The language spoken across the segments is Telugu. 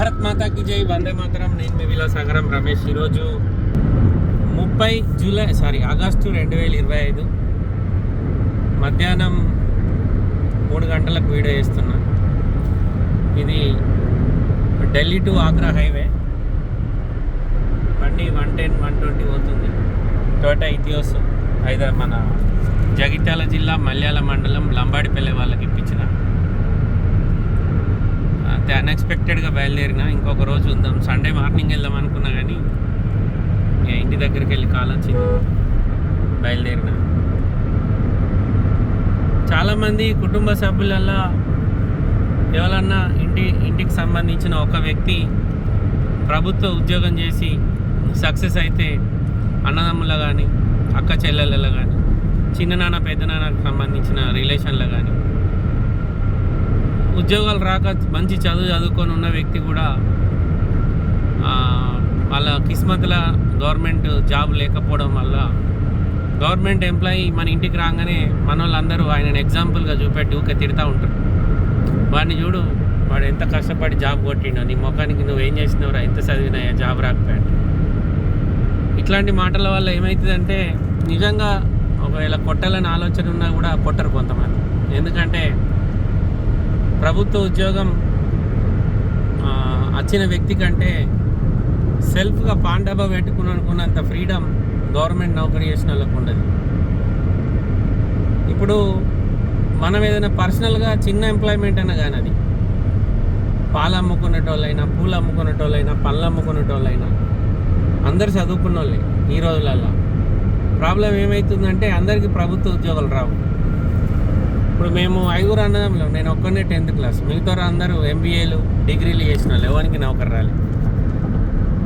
భారత్ మాతాకి జై వందే మాతరం. నేను మీ విలాసాగరం రమేష్. ఈరోజు ముప్పై జూలై సారీ ఆగస్టు రెండు వేల ఇరవై ఐదు మధ్యాహ్నం మూడు గంటలకు వీడియో చేస్తున్నా. ఇది ఢిల్లీ టు ఆగ్రా హైవే. బండి వన్ టెన్ వన్ ట్వంటీ పోతుంది. టోటా ఇథియోస్ అయితే మన జగిత్యాల జిల్లా మల్యాల మండలం లంబాడిపల్లె వాళ్ళకి ఇప్పించిన అయితే అన్ఎక్స్పెక్టెడ్గా బయలుదేరిన. ఇంకొక రోజు ఉందాం. సండే మార్నింగ్ వెళ్దాం అనుకున్నా కానీ ఇక ఇంటి దగ్గరికి వెళ్ళి కాల్ వచ్చింది బయలుదేరిన. చాలామంది కుటుంబ సభ్యులల్లో ఎవరన్నా ఇంటి ఇంటికి సంబంధించిన ఒక వ్యక్తి ప్రభుత్వ ఉద్యోగం చేసి సక్సెస్ అయితే అన్నదమ్ముల కానీ అక్క చెల్లెళ్ళలో కానీ చిన్ననాన్న పెద్దనాన్నకు సంబంధించిన రిలేషన్లో కానీ ఉద్యోగాలు రాక మంచి చదువు చదువుకొని ఉన్న వ్యక్తి కూడా వాళ్ళ కిస్మత్ల గవర్నమెంట్ జాబ్ లేకపోవడం వల్ల గవర్నమెంట్ ఎంప్లాయీ మన ఇంటికి రాగానే మన వాళ్ళందరూ ఆయనను ఎగ్జాంపుల్గా చూపెట్టి ఊకే తిడతా ఉంటారు. వాడిని చూడు వాడు ఎంత కష్టపడి జాబ్ కొట్టిండో నీ ముఖానికి నువ్వేం చేసినవరా ఎంత చదివినాయా జాబ్ రాకపోయాడు. ఇట్లాంటి మాటల వల్ల ఏమవుతుందంటే నిజంగా ఒకవేళ కొట్టాలని ఆలోచన ఉన్నా కూడా కొట్టరు కొంతమంది. ఎందుకంటే ప్రభుత్వ ఉద్యోగం వచ్చిన వ్యక్తి కంటే సెల్ఫ్గా పాండబా పెట్టుకుని అనుకున్నంత ఫ్రీడమ్ గవర్నమెంట్ నౌకరీ చేసిన వాళ్ళకు ఉండదు. ఇప్పుడు మనం ఏదైనా పర్సనల్గా చిన్న ఎంప్లాయ్మెంట్ అయినా కానీ అది పాలు అమ్ముకునేటోళ్ళైనా పూలు అమ్ముకునేటోళ్ళైనా పళ్ళు అమ్ముకునేటోళ్ళైనా అందరు చదువుకున్న వాళ్ళే ఈ రోజులలో ప్రాబ్లం ఏమవుతుందంటే అందరికీ ప్రభుత్వ ఉద్యోగాలు రావు. ఇప్పుడు మేము ఐదుగురు అన్నదంలో నేను ఒక్కనే టెన్త్ క్లాస్. మిగతా అందరూ ఎంబీఏలు డిగ్రీలు చేసిన వాళ్ళు. ఎవరికి నౌకరు రాలేదు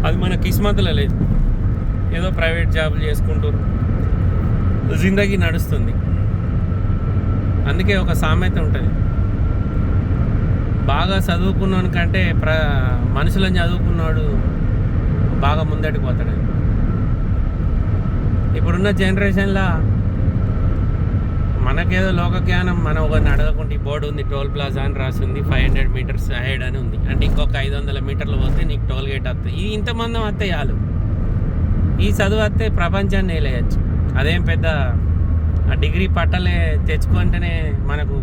అది మన కిస్మత్లో లేదు. ఏదో ప్రైవేట్ జాబులు చేసుకుంటూ జిందగీ నడుస్తుంది. అందుకే ఒక సామెత ఉంటుంది. బాగా చదువుకున్నాను కంటే ప్ర మనుషులను చదువుకున్నాడు బాగా ముందటికి పోతాడు. ఇప్పుడున్న జనరేషన్లో మనకేదో లోక జ్ఞానం మనం ఒకరిని అడగకుండా ఈ బోర్డు ఉంది టోల్ ప్లాజా అని రాసింది ఫైవ్ హండ్రెడ్ మీటర్స్ హైడ్ అని ఉంది. అంటే ఇంకొక ఐదు వందల మీటర్లు పోతే నీకు టోల్ గేట్ వస్తుంది ఇది ఇంతమంది వస్తే చాలు. ఈ చదువు వస్తే ప్రపంచాన్ని నేలేయచ్చు అదేం పెద్ద ఆ డిగ్రీ పట్టలే తెచ్చుకుంటేనే మనకు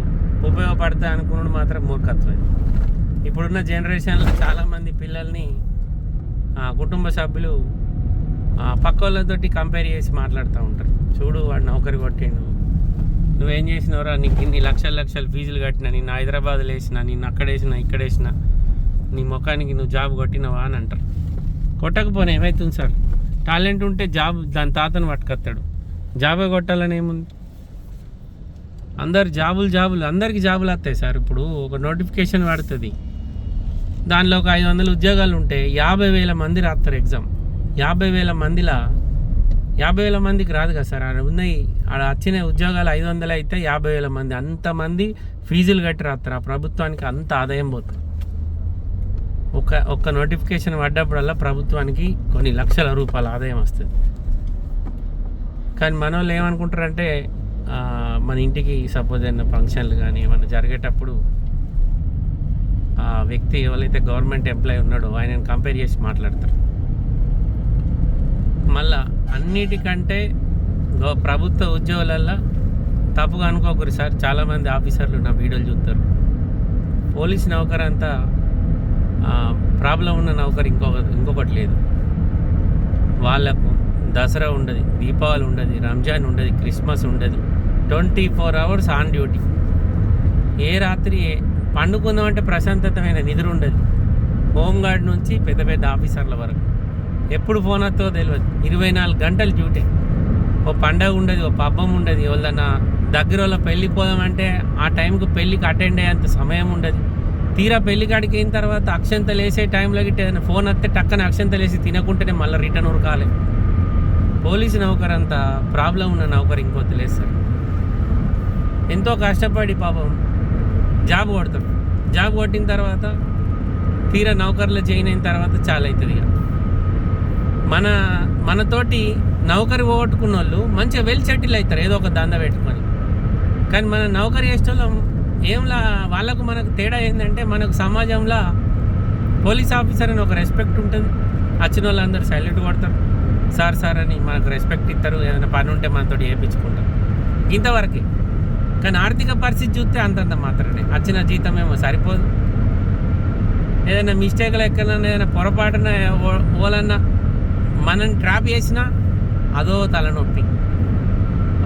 ఉపయోగపడతా అనుకున్నాడు మాత్రం మూర్ఖత్వం ఇప్పుడున్న జనరేషన్లో చాలామంది పిల్లల్ని ఆ, కుటుంబ సభ్యులు ఆ, పక్క వాళ్ళతోటి కంపేర్ చేసి మాట్లాడుతూ ఉంటారు. చూడు వాడు నౌకరి కొట్టిండు నువ్వేం చేసినవరా? నీకు ఇన్ని లక్షల లక్షల ఫీజులు కట్టినా నిన్ను హైదరాబాద్లో వేసిన నిన్ను అక్కడ వేసిన ఇక్కడ నీ ముఖానికి నువ్వు జాబ్ కొట్టినవా అని అంటారు. కొట్టకపోతే ఏమవుతుంది సార్? టాలెంట్ ఉంటే జాబ్ దాని తాతను పట్టుకొస్తాడు. జాబే కొట్టాలని ఏముంది? అందరు జాబులు జాబులు అందరికీ జాబులు వస్తాయి సార్. ఇప్పుడు ఒక నోటిఫికేషన్ పడుతుంది. దానిలో ఒక ఐదు వందల ఉద్యోగాలు ఉంటే యాభై వేల మంది రాస్తారు ఎగ్జామ్. యాభై వేల మందిలా యాభై వేల మందికి రాదు కదా సార్. ఆడ ఉన్నాయి ఆడ వచ్చిన ఉద్యోగాలు ఐదు వందలు అయితే యాభై వేల మంది. అంతమంది ఫీజులు కట్టి రాస్తారు ఆ ప్రభుత్వానికి అంత ఆదాయం పోతుంది. ఒక ఒక్క నోటిఫికేషన్ పడ్డప్పుడల్లా ప్రభుత్వానికి కొన్ని లక్షల రూపాయల ఆదాయం వస్తుంది. కానీ మన వాళ్ళు ఏమనుకుంటారంటే మన ఇంటికి సపోజ్ అయిన ఫంక్షన్లు కానీ ఏమైనా జరిగేటప్పుడు ఆ వ్యక్తి ఎవరైతే గవర్నమెంట్ ఎంప్లాయీ ఉన్నాడో ఆయనను కంపేర్ చేసి మాట్లాడతారు. మళ్ళా అన్నిటికంటే ప్రభుత్వ ఉద్యోగులల్లో తప్పుగా అనుకోకరు సార్. చాలామంది ఆఫీసర్లు నా వీడియోలు చూస్తారు పోలీస్ నౌకర్ అంతా ప్రాబ్లం ఉన్న నౌకర్ ఇంకొక ఇంకొకటి లేదు. వాళ్ళకు దసరా ఉండదు దీపావళి ఉండదు రంజాన్ ఉండదు క్రిస్మస్ ఉండదు. Twenty four hours on duty. ఏ రాత్రి పండుకుందామంటే ప్రశాంతతమైన నిద్ర ఉండదు. హోంగార్డ్ నుంచి పెద్ద పెద్ద ఆఫీసర్ల వరకు. ఎప్పుడు ఫోన్ వస్తుందో తెలియదు ఇరవై నాలుగు గంటలు డ్యూటీ. ఓ పండగ ఉండదు ఓ పబ్బం ఉండదు. ఎవరిదన్నా దగ్గర వాళ్ళ పెళ్ళికి పోదామంటే ఆ టైంకి పెళ్ళికి అటెండ్ అయ్యేంత సమయం ఉండదు. తీరా పెళ్ళి కాడికి అయిన తర్వాత అక్షంతలు వేసే టైంలో గిట్ట ఏదైనా ఫోన్ వస్తే టక్కన అక్షంతలు వేసి తినకుంటేనే మళ్ళీ రిటర్న్ ఉరకాలి. పోలీసు నౌకర్ అంత ప్రాబ్లం ఉన్న నౌకర్ ఇంకో తెలియదు సార్ ఎంతో కష్టపడి పాపం జాబ్ కొడతాడు. జాబ్ కొట్టిన తర్వాత తీరా నౌకర్లో జాయిన్ అయిన తర్వాత చాలా అవుతుంది ఇక. మన మనతోటి నౌకరి పోగొట్టుకున్న వాళ్ళు మంచిగా వెల్ సెటిల్ అవుతారు ఏదో ఒక దంద పెట్టుకొని. కానీ మన నౌకరి చేసేటోళ్ళం ఏంలా వాళ్ళకు మనకు తేడా ఏంటంటే మనకు సమాజంలో పోలీస్ ఆఫీసర్ అని ఒక రెస్పెక్ట్ ఉంటుంది. వచ్చిన వాళ్ళందరూ సైలెంట్ కొడతారు. సార్ సార్ అని మనకు రెస్పెక్ట్ ఇస్తారు ఏదైనా పని ఉంటే మనతో చేయించుకుంటారు ఇంతవరకే. కానీ ఆర్థిక పరిస్థితి చూస్తే అంతంత మాత్రమే. వచ్చిన జీతం ఏమో సరిపోదు. ఏదైనా మిస్టేక్లు ఎక్కడన్నా ఏదైనా పొరపాటున ఓ- ఓలన్నా మనం ట్రాప్ చేసినా అదో తలనొప్పి.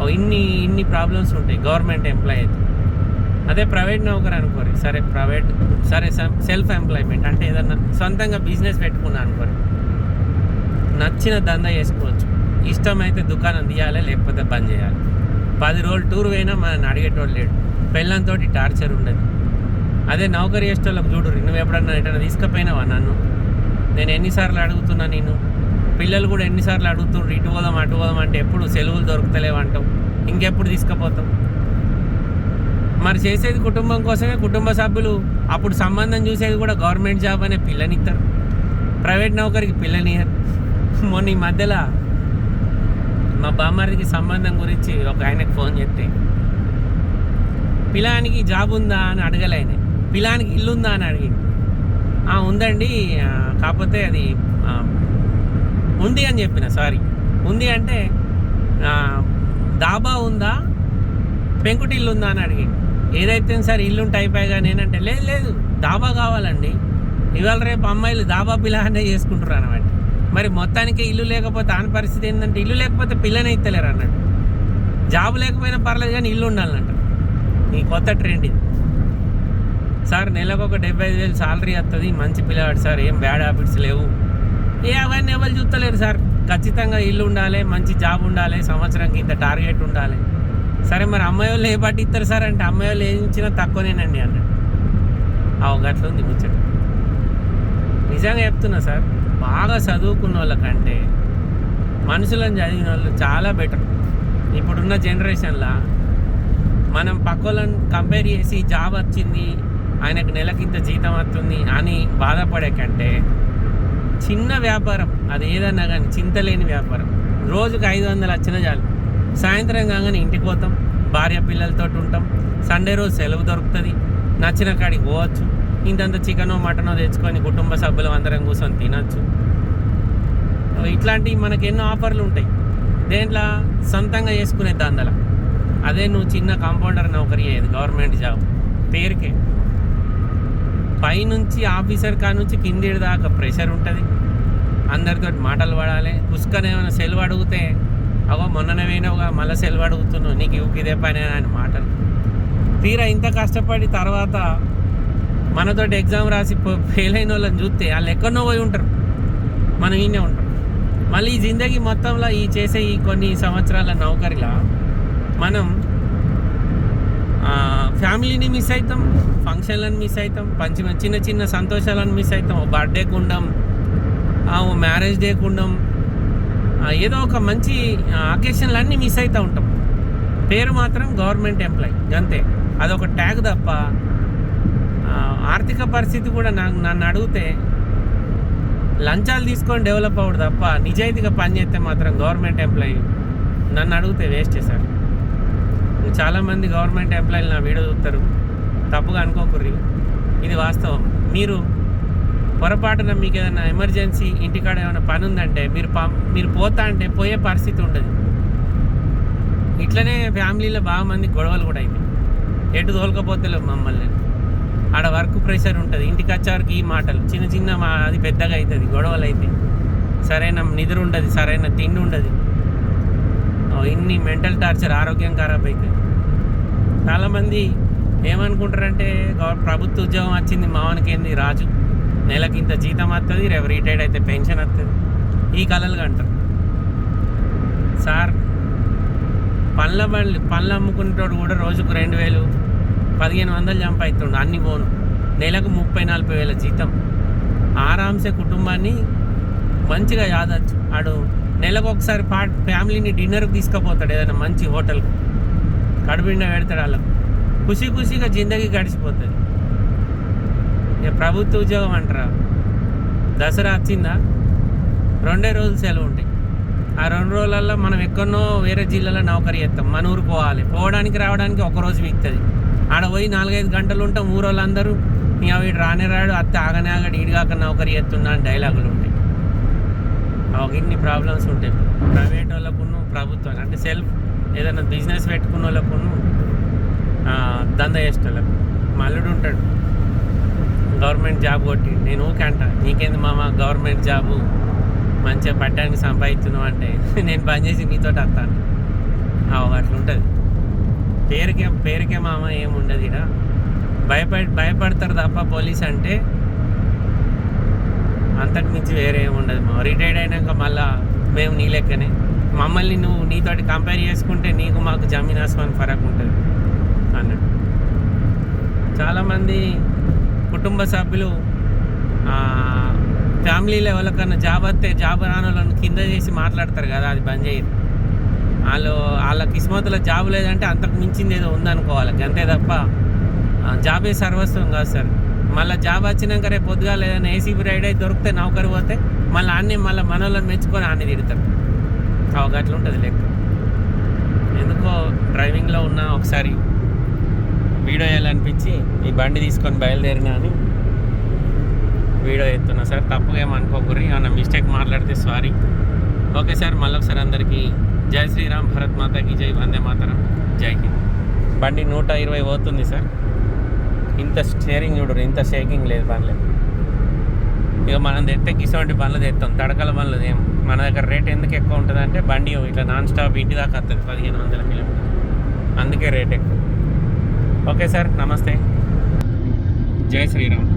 ఓ ఇన్ని ఇన్ని ప్రాబ్లమ్స్ ఉంటాయి గవర్నమెంట్ ఎంప్లాయ్ అయితే. అదే ప్రైవేట్ నౌకరు అనుకోరు సరే ప్రైవేట్ సరే సెల్ఫ్ ఎంప్లాయ్మెంట్ అంటే ఏదన్నా సొంతంగా బిజినెస్ పెట్టుకున్నా అనుకోరు. నచ్చిన దందా చేసుకోవచ్చు. ఇష్టమైతే దుకాణం తీయాలి లేకపోతే బంద్ చేయాలి. పది రోజులు టూర్ పోయినా మనల్ని అడిగేటోళ్ళు లేడు. పెళ్ళంతో టార్చర్ ఉండదు. అదే నౌకరీ చేసేటోళ్ళకి చూడు నువ్వు ఎప్పుడన్నా ఎటన్నా తీసుకుపోయినావా నన్ను? నేను ఎన్నిసార్లు అడుగుతున్నా నేను పిల్లలు కూడా ఎన్నిసార్లు అడుగుతుండ్రు ఇటు పోదాం అటు పోదాం అంటే ఎప్పుడు సెలవులు దొరుకుతలేవు ఇంకెప్పుడు తీసుకుపోతాం. మరి చేసేది కుటుంబం కోసమే కుటుంబ సభ్యులు. అప్పుడు సంబంధం చూసేది కూడా గవర్నమెంట్ జాబ్ అనే పిల్లనిస్తారు ప్రైవేట్ నౌకరికి పిల్లనియరు మొన్న ఈ మధ్యలో మా బామ్మారికి సంబంధం గురించి ఒక ఆయనకు ఫోన్ చేస్తే పిలానికి జాబ్ ఉందా? అని అడగలే ఆయన. పిలానికి ఇల్లు ఉందా అని అడిగింది ఉందండి. కాకపోతే అది ఉంది అని చెప్పిన సారీ ఉంది అంటే దాబా ఉందా? పెంకుటిల్లు ఉందా అని అడిగింది ఏదైతే సార్ ఇల్లుంటే అయిపోయాగా నేనంటే లేదు లేదు దాబా కావాలండి. ఇవాళ రేపు అమ్మాయిలు దాబా పిల్లనే చేసుకుంటారు అనమాట మరి మొత్తానికి ఇల్లు లేకపోతే ఆని పరిస్థితి ఏంటంటే ఇల్లు లేకపోతే పిల్లనే ఇస్తలేరు అన్నట్టు. జాబ్ లేకపోయినా పర్లేదు కానీ ఇల్లు ఉండాలంట. ఈ కొత్త ట్రెండ్ ఇది. సార్ నెలకు ఒక డెబ్బై ఐదు వేలు సాలరీ వస్తుంది మంచి పిల్లవాడు సార్ ఏం బ్యాడ్ హ్యాబిట్స్ లేవు. ఏ అవన్నీ ఎవరు చూస్తలేరు సార్. ఖచ్చితంగా ఇల్లు ఉండాలి మంచి జాబ్ ఉండాలి సంవత్సరంకి ఇంత టార్గెట్ ఉండాలి. సరే మరి అమ్మాయి వాళ్ళు ఏ పాటి ఇస్తారు సార్ అంటే అమ్మాయి వాళ్ళు ఏం ఇచ్చినా తక్కువనేనండి అన్నాడు. ఆ ఒక ఉంది ముచ్చట. నిజంగా చెప్తున్నా సార్ బాగా చదువుకున్న వాళ్ళకంటే మనుషులను చదివిన వాళ్ళు చాలా బెటర్. ఇప్పుడున్న జనరేషన్లో మనం పక్కోళ్ళని కంపేర్ చేసి జాబ్ వచ్చింది ఆయనకు నెలకింత జీతం వస్తుంది అని బాధపడే కంటే చిన్న వ్యాపారం అది ఏదన్నా కానీ చింతలేని వ్యాపారం. రోజుకు ఐదు వందలు వచ్చినా చాలు. సాయంత్రం కాగానే ఇంటికి పోతాం భార్య పిల్లలతో ఉంటాం. సండే రోజు సెలవు దొరుకుతుంది. నచ్చిన కాడికి పోవచ్చు. ఇంతంత చికెనో మటనో తెచ్చుకొని కుటుంబ సభ్యులు అందరం కూర్చొని తినచ్చు. ఇట్లాంటివి మనకి ఎన్నో ఆఫర్లు ఉంటాయి. దేంట్లో? సొంతంగా చేసుకునే దందల. అదే నువ్వు చిన్న కాంపౌండర్ నౌకరీ అయ్యేది గవర్నమెంట్ జాబ్. పేరుకే. పైనుంచి ఆఫీసర్ కా నుంచి కింది దాకా ప్రెషర్ ఉంటుంది. అందరితో మాటలు పడాలి. పుష్కర్ ఏమైనా సెలవు అడిగితే అవో మొన్ననే పోయినావుగా మళ్ళీ సెలవు అడుగుతున్నావు నీకు ఇవ్వకి ఇదే పని అని మాటలు. తీరా ఇంత కష్టపడి తర్వాత మనతోటి ఎగ్జామ్ రాసి ఫెయిల్ అయిన వాళ్ళని చూస్తే వాళ్ళు ఎక్కడనో పోయి ఉంటారు. మనం ఈయనే ఉంటాం. మళ్ళీ ఈ జిందగీ మొత్తంలో ఈ చేసే ఈ కొన్ని సంవత్సరాల నౌకరిలా మనం ఫ్యామిలీని మిస్ అవుతాం ఫంక్షన్లను మిస్ అవుతాం పంచి చిన్న చిన్న సంతోషాలను మిస్ అవుతాం. ఓ బర్త్డేకి ఉండం ఓ మ్యారేజ్ డేకి ఉండం ఏదో ఒక మంచి అకేషన్లన్నీ మిస్ అవుతూ ఉంటాం. పేరు మాత్రం గవర్నమెంట్ ఎంప్లాయీ అంతే. అదొక ట్యాగ్ తప్ప ఆర్థిక పరిస్థితి కూడా నాకు నన్ను అడిగితే లంచాలు తీసుకొని డెవలప్ అవ్వడు తప్ప నిజాయితీగా పనిచేస్తే మాత్రం గవర్నమెంట్ ఎంప్లాయీ నన్ను అడిగితే వేస్ట్ చేశారు చాలామంది గవర్నమెంట్ ఎంప్లాయీలు నా వీడియో చూస్తారు. తప్పుగా అనుకోకుర్రి. ఇది వాస్తవం. మీరు పొరపాటున మీకు ఏదైనా ఎమర్జెన్సీ ఇంటికాడ ఏమైనా పని ఉందంటే మీరు పం మీరు పోతా అంటే పోయే పరిస్థితి ఉండదు. ఇట్లనే ఫ్యామిలీలో బాగా మంది గొడవలు కూడా అయింది ఎటు తోలకపోతలేవు మమ్మల్ని. ఆడ వర్క్ ప్రెషర్ ఉంటుంది. ఇంటికి వచ్చేవరకు ఈ మాటలు. చిన్న చిన్న మా అది పెద్దగా అవుతుంది గొడవలు అయితే సరైన నిద్ర ఉండదు. సరైన తిండి ఉండదు. ఇన్ని మెంటల్ టార్చర్ ఆరోగ్యం ఖరాబ్ అయితే చాలామంది ఏమనుకుంటారంటే ప్రభుత్వ ఉద్యోగం వచ్చింది మావానికి ఏంది రాజు. నెలకి ఇంత జీతం వస్తుంది రేపు రిటైర్డ్ అయితే పెన్షన్ వస్తుంది ఈ కళలు అంటారు సార్ పండ్ల బండ్లు పండ్లు అమ్ముకునేటోడు కూడా రోజుకు రెండు వేలు పదిహేను వందలు చంపాయిస్తుండు అన్ని పోను. నెలకు ముప్పై నలభై వేల జీతం. ఆరాంసే కుటుంబాన్ని మంచిగా యాదచ్చు. ఆడు నెలకు ఒకసారి పా ఫ్యామిలీని డిన్నర్కి తీసుకుపోతాడు ఏదైనా మంచి హోటల్కి కడుపుండా పెడతాడు వాళ్ళకు. ఖుషి ఖుషిగా జిందగీ గడిచిపోతుంది. ఇక ప్రభుత్వ ఉద్యోగం అంటారా? దసరా వచ్చిందా? రెండే రోజులు సెలవు ఉంటాయి. ఆ రెండు రోజులలో మనం ఎక్కడో వేరే జిల్లాలో నౌకరీ చేస్తాం. మన ఊరు పోవాలి. పోవడానికి రావడానికి ఒక రోజు మిగుతుంది ఆడ పోయి నాలుగైదు గంటలు ఉంటాం ఊరోళ్ళందరూ. ఇక వీడు రానే రాడు అత్త ఆగనే ఆగడు ఈడుగాక నౌకరి చేస్తున్నా అని డైలాగులు ఉంటాయి. ఇన్ని ప్రాబ్లమ్స్ ఉంటాయి ప్రైవేట్ వాళ్ళకును ప్రభుత్వం అంటే సెల్ఫ్ ఏదైనా బిజినెస్ పెట్టుకున్న వాళ్ళకును దంద చేసే వాళ్ళకు. మల్లుడు ఉంటాడు. గవర్నమెంట్ జాబ్ కొట్టి నేను ఊకే అంట నీకేంది మామ గవర్నమెంట్ జాబు మంచిగా పట్టడానికి సంపాదిస్తున్నావు అంటే నేను పని చేసి నీతో వస్తాను అట్లా ఉంటుంది. పేరుకే పేరుకే మామ ఏముండదు ఇక్కడ భయపడి భయపడతారు తప్ప పోలీస్ అంటే అంతకు మించి వేరే ఉండదు మా రిటైర్డ్ అయినాక మళ్ళా మేము నీ లెక్కనే. మమ్మల్ని నువ్వు నీతోటి కంపేర్ చేసుకుంటే నీకు మాకు జమీన్ ఆస్మాన్ ఫరక్ ఉంటుంది అన్నట్టు. చాలామంది కుటుంబ సభ్యులు ఫ్యామిలీ ఫ్యామిలీలో ఎవరికన్నా జాబ్ వస్తే జాబ్ రాని వాళ్ళని కింద చేసి మాట్లాడతారు కదా అది బంద్ చేయరు. వాళ్ళు వాళ్ళ కిస్మతులో జాబ్ లేదంటే అంతకు మించింది ఏదో ఉందనుకోవాలి. అంతే తప్ప ఆ, జాబే సర్వస్వం కాదు సార్. మళ్ళీ జాబ్ వచ్చినాక రేపు పొద్దుగా లేదని ఏసీబీ రైడ్ అయితే దొరికితే నౌకరు పోతే మళ్ళీ అన్నీ మళ్ళీ మనోళ్ళని మెచ్చుకొని అన్ని తిడతారు. ఒక ఉంటుంది లెక్క. ఎందుకో డ్రైవింగ్లో ఉన్న ఒకసారి వీడియో వేయాలనిపించి ఈ బండి తీసుకొని బయలుదేరినా అని వీడియో ఎత్తున్నా సార్ తప్పుగా ఏమనుకోకూరి ఏమన్నా మిస్టేక్ మాట్లాడితే సారీ ఓకే సార్ మళ్ళీ ఒకసారి అందరికీ జై శ్రీరామ్ భరత్ మాతకి జై వందే మాతరం. జై హింద్. బండి నూట ఇరవై పోతుంది సార్. ఇంత స్టేరింగ్ చూడరు ఇంత షేకింగ్ లేదు బండ్లే. ఇక మనం తెస్తే ఇటువంటి బండ్లు తెస్తాం తడకల బండ్లు ఏం? మన దగ్గర రేట్ ఎందుకు ఎక్కువ ఉంటుంది అంటే బండి ఇట్లా నాన్ స్టాప్ ఇంటి దాకా వస్తుంది పదిహేను వందల కిలోమీటర్ అందుకే రేట్ ఎక్కువ. ఓకే సార్ నమస్తే. జై శ్రీరామ్.